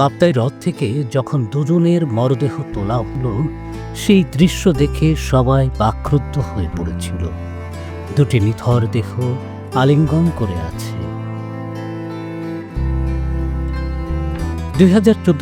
কাপ্তাই হ্রদ থেকে যখন দুজনের মরদেহ তোলা হলো, সেই দৃশ্য দেখে সবাই বাক্রুদ্ধ হয়ে পড়েছিল। দুটি নিথর দেহ আলিঙ্গন করে আছে। দুই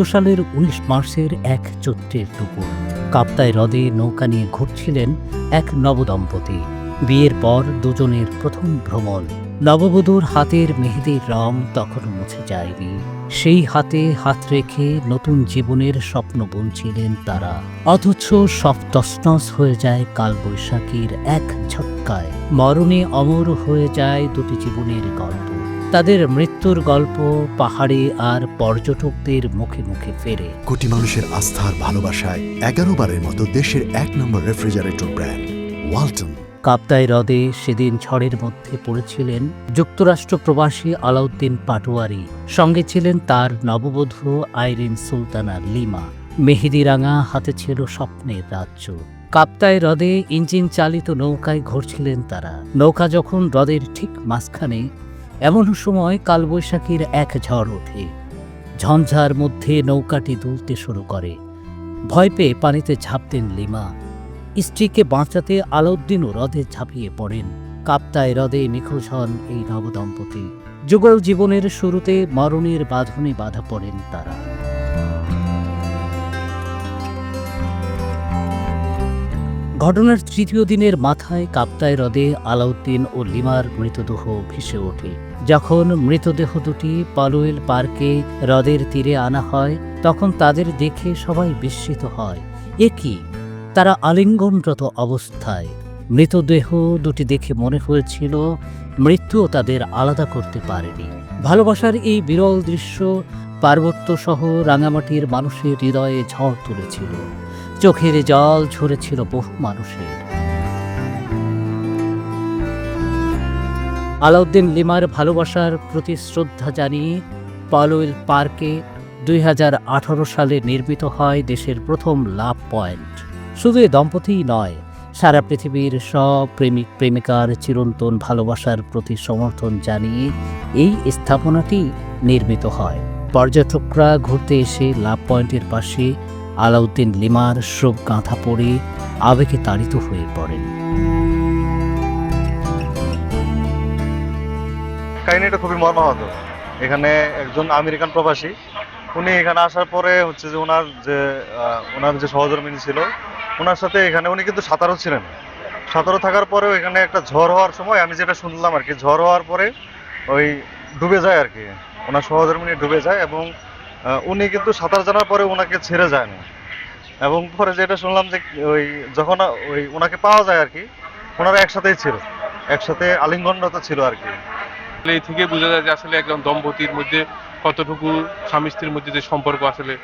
সালের উনিশ মার্চের এক চৈত্রের দুপুর, কাপ্তাই হ্রদে নৌকা নিয়ে ঘুরছিলেন এক নবদম্পতি। বিয়ের পর দুজনের প্রথম ভ্রমণ। নববধূর হাতের মেহেদির রং তখনও মুছে যায়নি। সেই হাতে হাত রেখে নতুন জীবনের স্বপ্ন বুনছিলেন তারা। অথচ সব তসনস হয়ে যায় কালবৈশাখীর এক ঝটকায় মরণে অমর হয়ে যায় দুটি জীবনের গল্প। তাদের মৃত্যুর গল্প পাহাড়ে আর পর্যটকদের মুখে মুখে ফেরে। কোটি মানুষের আস্থার ভালোবাসায় এগারো বারের মতো দেশের এক নম্বর রেফ্রিজারেটর ব্র্যান্ড, ওয়ালটন। কাপ্তাই হ্রদে সেদিন ঝড়ের মধ্যে পড়েছিলেন যুক্তরাষ্ট্র প্রবাসী আলাউদ্দিন পাটোয়ারি। সঙ্গে ছিলেন তার নববধূ আইরিন সুলতানা লিমা। মেহেদিরাঙা হাতে ছিল স্বপ্নের রাজ্য। কাপ্তাই হ্রদে ইঞ্জিন চালিত নৌকায় ঘুরছিলেন তারা। নৌকা যখন হ্রদের ঠিক মাঝখানে, এমন সময় কালবৈশাখীর এক ঝড় ওঠে। ঝঞ্ঝার মধ্যে নৌকাটি দুলতে শুরু করে। ভয় পেয়ে পানিতে ঝাঁপ দেন লিমা। স্ত্রীকে বাঁচাতে আলাউদ্দিনও হ্রদে ঝাঁপিয়ে পড়েন। কাপ্তায় হ্রদে নিখোঁজ হন এই নবদম্পতি। যুগল জীবনের শুরুতে মরণের বাঁধনে বাধা পড়েন তারা। ঘটনার তৃতীয় দিনের মাথায় কাপ্তায় হ্রদে আলাউদ্দিন ও লিমার মৃতদেহ ভেসে ওঠে। যখন মৃতদেহ দুটি পালুয়েল পার্কে হ্রদের তীরে আনা হয়, তখন তাদের দেখে সবাই বিস্মিত হয়। এ তারা আলিঙ্গনরত অবস্থায়। মৃতদেহ দুটি দেখে মনে হয়েছিল মৃত্যুও তাদের আলাদা করতে পারেনি। ভালোবাসার এই বিরল দৃশ্য পার্বত্য সহ রাঙামাটির মানুষের হৃদয়ে ঝড় তুলেছিল। চোখের জল ঝরেছিল বহু মানুষের। আলাউদ্দিন লিমার ভালোবাসার প্রতি শ্রদ্ধা জানিয়ে পালোয়েল পার্কে দুই হাজার আঠারো সালে নির্মিত হয় দেশের প্রথম লাভ পয়েন্ট। শুধু এ দম্পতিই নয়, সারা পৃথিবীর সব প্রেমিক প্রেমিকার চিরন্তন ভালোবাসার প্রতি সমর্থন জানিয়ে এই স্থাপনাটি নির্মিত হয়। পর্যটকরা ঘুরতে এসে লাভ পয়েন্টের পাশে আলাউদ্দিন লিমার শোক গাঁথা পড়ে আবেগে তাড়িত হয়ে পড়েন। কাহিনীটা খুবই মর্মাহত। এখানে একজন আমেরিকান প্রবাসী, উনি এখানে আসার পরে হচ্ছে যে ওনার যে ওনার যে সহধর্মিনী ছিল ওনার সাথে এখানে উনি কিন্তু সাঁতারও ছিলেন। সাঁতারও থাকার পরেও এখানে একটা ঝড় হওয়ার সময় আমি যেটা শুনলাম আর কি, ঝড় হওয়ার পরে ওই ডুবে যায় আর কি। ওনার সহধর্মিনী ডুবে যায় এবং উনি কিন্তু সাঁতার জানার পরে ওনাকে ছেড়ে যায় না। এবং পরে যেটা শুনলাম যে ওই যখন ওই ওনাকে পাওয়া যায় আর কি, ওনারা একসাথেই ছিল। একসাথে আলিঙ্গনরত ছিল আর কি। এই থেকে বোঝা যায় যে আসলে একজন দম্পতির মধ্যে কতটুকু স্বামী স্ত্রীর মধ্যে যে সম্পর্ক আসলে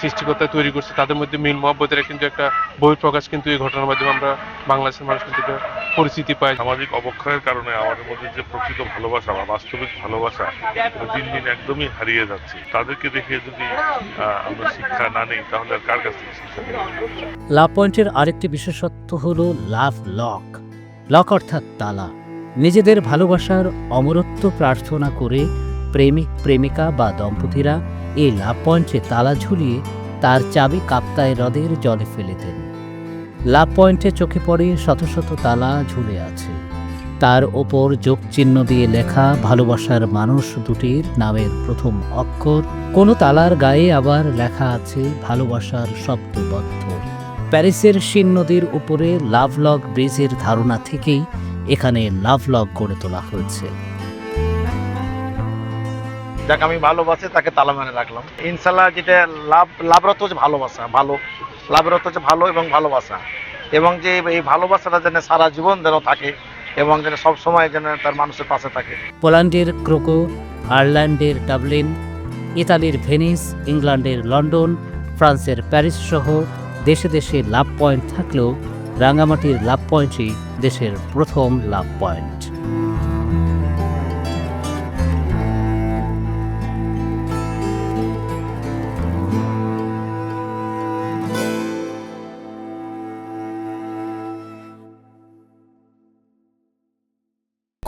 সৃষ্টিকর্তা তৈরি করছে তাদের মধ্যে মিল মহব্বতের কিন্তু একটা বহিঃপ্রকাশ কিন্তু এই ঘটনার মাধ্যমে আমরা বাংলাদেশের মানুষ কিন্তু একটা পরিচিতি পাই। সামাজিক অবক্ষয়ের কারণে আমাদের মধ্যে যে প্রকৃত ভালোবাসা বা বাস্তবিক ভালোবাসা দিন দিন একদমই হারিয়ে যাচ্ছে। তাদেরকে দেখে যদি আমরা শিক্ষা না নেই তাহলে আর কার কাছ থেকে শিক্ষা লাভ পয়েন্টের আরেকটি বিশেষত্ব হলো লাভ লক। লক অর্থাৎ তালা। নিজেদের ভালোবাসার অমরত্ব প্রার্থনা করে প্রেমিক, প্রেমিকা বা দম্পতিরা এই লাভ তালা ঝুলিয়ে তার চাবি কাপ্তায় হ্রদের জলে ফেলে দেন। লাভ পয়েন্টে চোখে পড়ে শত শত তালা ঝুলে আছে। তার ওপর যোগ চিহ্ন দিয়ে লেখা ভালোবাসার মানুষ দুটির নামের প্রথম অক্ষর। কোনো তালার গায়ে আবার লেখা আছে ভালোবাসার শব্দবদ্ধ। প্যারিসের শিন নদীর উপরে লাভলক ব্রিজের ধারণা থেকেই এখানে লাভলক গড়ে তোলা হয়েছে। যাকে আমি ভালোবাসি, তাকে তালা মেরে রাখলাম। ইনশাল্লাহ যেটা লাভ, লাভরত হচ্ছে ভালোবাসা, ভালো। লাভরত হচ্ছে ভালো এবং ভালোবাসা। এবং যে এই ভালোবাসাটা যেন সারা জীবন যেন থাকে এবং যেন সব সময় যেন তার মানুষের পাশে থাকে। পোল্যান্ডের ক্রোকো, আয়ারল্যান্ডের ডাবলিন, ইতালির ভেনিস, ইংল্যান্ডের লন্ডন, ফ্রান্সের প্যারিস সহ দেশে দেশে লাভ পয়েন্ট থাকলেও রাঙামাটির লাভ পয়েন্টই দেশের প্রথম লাভ পয়েন্ট।